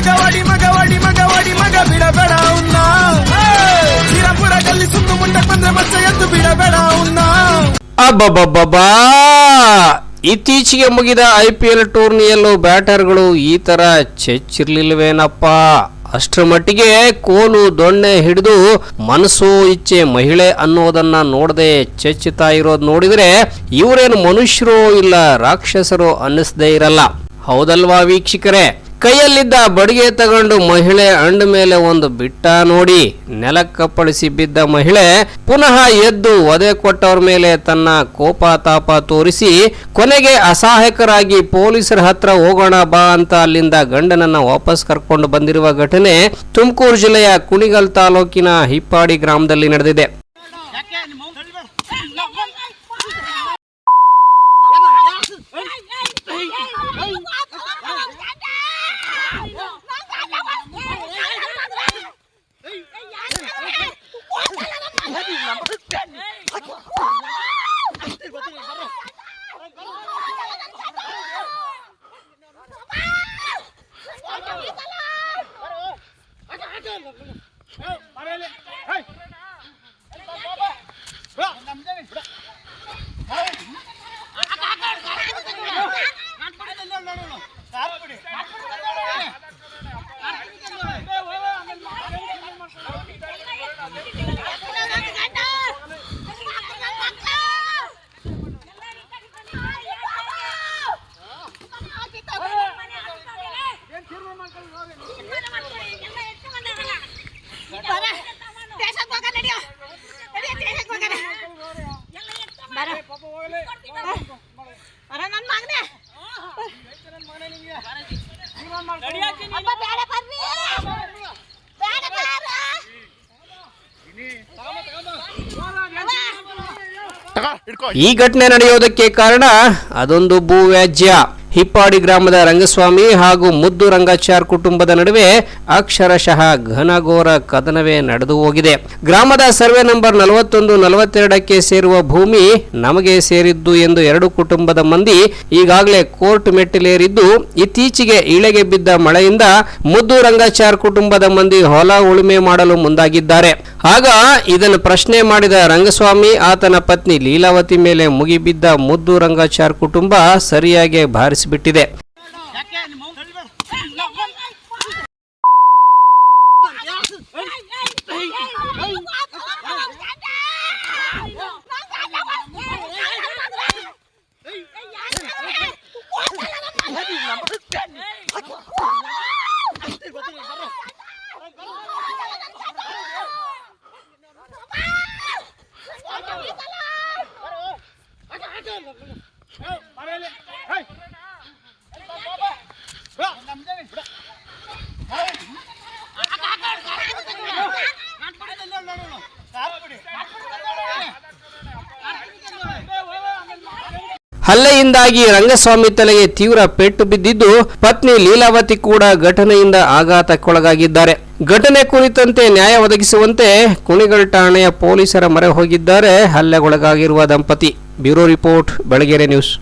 ಮಗವಾಡಿ ಮಗವಾಡಿ ಮಗವಾಡಿ ಮಗ ಬಿಡಬೇಡ ಉನ್ನ. ಗಲ್ಲಿ ಸುತ್ತು ಮುಂದೆ ಬಂದ್ರೆ ಮತ್ತೆ ಎದ್ದು ಬಿಡಬೇಡ ಉನ್ನ. ಅಬ್ಬಬ್ಬಬ್ಬಾ ಇತ್ತೀಚೆಗೆ ಮುಗಿದ ಐ ಪಿ ಎಲ್ ಟೂರ್ನಿಯಲ್ಲೂ ಬ್ಯಾಟರ್ಗಳು ಈ ತರ ಚೆಚ್ಚಿರ್ಲಿಲ್ವೇನಪ್ಪ? ಅಷ್ಟರ ಮಟ್ಟಿಗೆ ಕೋಲು ದೊಣ್ಣೆ ಹಿಡಿದು ಮನಸ್ಸು ಇಚ್ಛೆ ಮಹಿಳೆ ಅನ್ನೋದನ್ನ ನೋಡದೆ ಚೆಚ್ಚುತ್ತಾ ಇರೋದು ನೋಡಿದ್ರೆ ಇವರೇನು ಮನುಷ್ಯರು ಇಲ್ಲ ರಾಕ್ಷಸರು ಅನ್ನಿಸ್ದೇ ಇರಲ್ಲ. ಹೌದಲ್ವಾ ವೀಕ್ಷಕರೇ? ಕೈಯಲ್ಲಿದ್ದ ಬಡಿಗೆ ತಗೊಂಡು ಮಹಿಳೆ ಅಂಡ ಮೇಲೆ ಒಂದು ಬಿಟ್ಟ ನೋಡಿ ನೆಲಕ್ಕಪ್ಪಳಿಸಿ ಬಿದ್ದ ಮಹಿಳೆ ಪುನಃ ಎದ್ದು ಒದೆ ಕೊಟ್ಟವ್ರ ಮೇಲೆ ತನ್ನ ಕೋಪ ತಾಪ ತೋರಿಸಿ, ಕೊನೆಗೆ ಅಸಹಾಯಕರಾಗಿ ಪೊಲೀಸರ ಹತ್ರ ಹೋಗೋಣ ಬಾ ಅಂತ ಅಲ್ಲಿಂದ ಗಂಡನನ್ನ ವಾಪಸ್ ಕರ್ಕೊಂಡು ಬಂದಿರುವ ಘಟನೆ ತುಮಕೂರು ಜಿಲ್ಲೆಯ ಕುಣಿಗಲ್ ತಾಲೂಕಿನ ಹಿಪ್ಪಾಡಿ ಗ್ರಾಮದಲ್ಲಿ ನಡೆದಿದೆ. Dale. ಬರ ನನ್ ಮಗನೇ. ಅಪ್ಪ ಬೇಡ ಬರ್ರಿ. ಬೇಡ ಬಾರ. ಈ ಘಟನೆ ನಡೆಯೋದಕ್ಕೆ ಕಾರಣ ಅದೊಂದು ಭೂವ್ಯಾಜ್ಯ. ಹಿಪ್ಪಾಡಿ ಗ್ರಾಮದ ರಂಗಸ್ವಾಮಿ ಹಾಗೂ ಮುದ್ದು ರಂಗಾಚಾರ್ ಕುಟುಂಬದ ನಡುವೆ ಅಕ್ಷರಶಃ ಘನಘೋರ ಕದನವೇ ನಡೆದು ಹೋಗಿದೆ. ಗ್ರಾಮದ ಸರ್ವೆ ನಂಬರ್ ನಲವತ್ತೊಂದು, ನಲವತ್ತೆರಡಕ್ಕೆ ಸೇರುವ ಭೂಮಿ ನಮಗೆ ಸೇರಿದ್ದು ಎಂದು ಎರಡು ಕುಟುಂಬದ ಮಂದಿ ಈಗಾಗಲೇ ಕೋರ್ಟ್ ಮೆಟ್ಟಿಲೇರಿದ್ದು, ಇತ್ತೀಚೆಗೆ ಇಳೆಗೆ ಬಿದ್ದ ಮಳೆಯಿಂದ ಮುದ್ದು ರಂಗಾಚಾರ್ ಕುಟುಂಬದ ಮಂದಿ ಹೊಲ ಉಳುಮೆ ಮಾಡಲು ಮುಂದಾಗಿದ್ದಾರೆ. ಆಗ ಇದನ್ನು ಪ್ರಶ್ನೆ ಮಾಡಿದ ರಂಗಸ್ವಾಮಿ, ಆತನ ಪತ್ನಿ ಲೀಲಾವತಿ ಮೇಲೆ ಮುಗಿಬಿದ್ದ ಮುದ್ದು ರಂಗಾಚಾರ್ ಕುಟುಂಬ ಸರಿಯಾಗಿ ಭಾರಿಸಿಬಿಟ್ಟಿದೆ ಹಲ್ಲೆಯಿಂದಾಗಿ ರಂಗಸ್ವಾಮಿ ತಲೆಗೆ ತೀವ್ರ ಪೆಟ್ಟು ಬಿದ್ದಿದ್ದು ಪತ್ನಿ ಲೀಲಾವತಿ ಕೂಡ ಘಟನೆಯಿಂದ ಆಘಾತಕ್ಕೊಳಗಾಗಿದ್ದಾರೆ. ಘಟನೆ ಕುರಿತಂತೆ ನ್ಯಾಯ ಒದಗಿಸುವಂತೆ ಕುಣಿಗಲ್ ಠಾಣೆಯ ಪೊಲೀಸರ ಮೊರೆ ಹೋಗಿದ್ದಾರೆ. ಹಲ್ಲೆಗೊಳಗಾಗಿರುವ ದಂಪತಿ. Bureau report, Belagere news.